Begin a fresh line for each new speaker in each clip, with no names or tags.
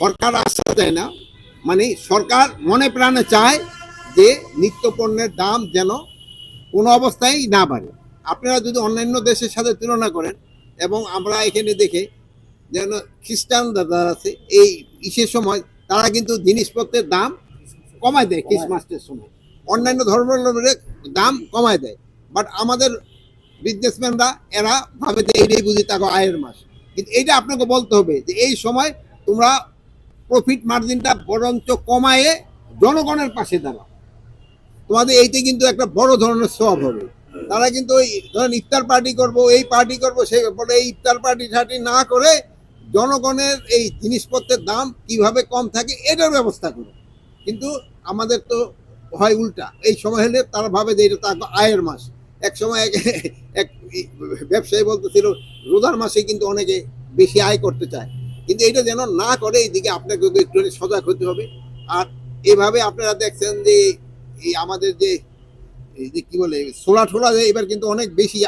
সরকার আশ্বাস দেয় না। মানে সরকার মনে প্রাণে চায় যে নিত্য পণ্যের দাম যেন কোনো অবস্থায় না বাড়ে। আপনারা যদি অন্যান্য দেশের সাথে তুলনা করেন এবং আমরা এখানে দেখে যেন খ্রিস্টান দাদা আছে এই ইসের সময় তারা কিন্তু জিনিসপত্রের দাম কমায় দেয় ক্রিসমাসের সময়। অন্যান্য ধর্মের দাম কমায় দেয়। বাট আমাদের বিজনেসম্যানরা এরা ভাবে যে এইটাই বুঝি তাকে আয়ের মাস। কিন্তু এইটা আপনাকে বলতে হবে যে এই সময় তোমরা প্রফিট মার্জিনটা বরঞ্চ কমায়ে জনগণের পাশে দাঁড়াও। তোমাদের এইতে কিন্তু একটা বড় ধরনের সব হবে। তারা কিন্তু ওই ধরেন ইফতার পার্টি করব, এই পার্টি করব, সে বলে এই ইফতার পার্টি ঠাটি না করে জনগণের এই জিনিসপত্রের দাম কীভাবে কম থাকে এটার ব্যবস্থা করো। কিন্তু আমাদের তো হয় উল্টা। এই সময় হলে তারা ভাবে যে এটা তার আয়ের মাস। এক সময় এক ব্যবসায়ী বলতেছিল, রোজার মাসে কিন্তু অনেকে বেশি আয় করতে চায়। কিন্তু এটা যেন না করে এইদিকে আপনাকে একটু সজাগ হতে হবে। আর এভাবে আপনারা দেখছেন যে, এই আমাদের যে, এই যে কি বলে সোলা ঠোলা যে এবার কিন্তু অনেক বেশি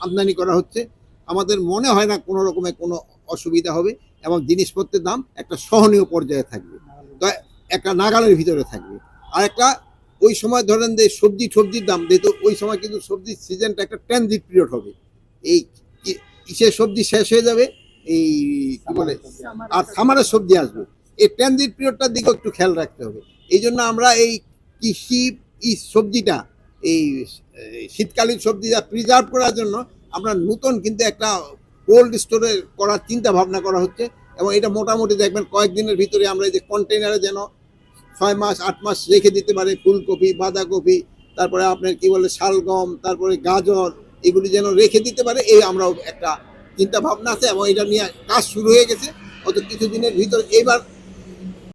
আমদানি করা হচ্ছে। আমাদের মনে হয় না কোনো রকমের কোনো অসুবিধা হবে এবং জিনিসপত্রের দাম একটা সহনীয় পর্যায়ে থাকবে। তো একটা নাগালের ভিতরে থাকবে। আর একটা, ওই সময় ধরেন যে সবজি সবজির দাম, যেহেতু ওই সময় কিন্তু সবজির সিজনটা একটা ট্রানজিট পিরিয়ড হবে। এই কিসের সবজি শেষ হয়ে যাবে এই কি বলে আর সামারের সবজি আসবে। এই ট্রানজিট পিরিয়ডটার দিকে একটু খেয়াল রাখতে হবে। এই জন্য আমরা এই কৃষি ই সবজিটা, এই এই শীতকালীন সবজিটা প্রিজার্ভ করার জন্য আমরা নতুন কিন্তু একটা কোল্ড স্টোরে করার চিন্তা ভাবনা করা হচ্ছে এবং এটা মোটামুটি দেখবেন কয়েকদিনের ভিতরে আমরা এই যে কন্টেনারে যেন ছয় মাস, আট মাস রেখে দিতে পারে, ফুলকপি, বাঁধাকপি, তারপরে আপনার কি বলে, শালগম, তারপরে গাজর, এগুলি যেন রেখে দিতে পারে, এই আমরাও একটা চিন্তা ভাবনা আছে এবং এটা নিয়ে কাজ শুরু হয়ে গেছে। অত কিছুদিনের ভিতর এবার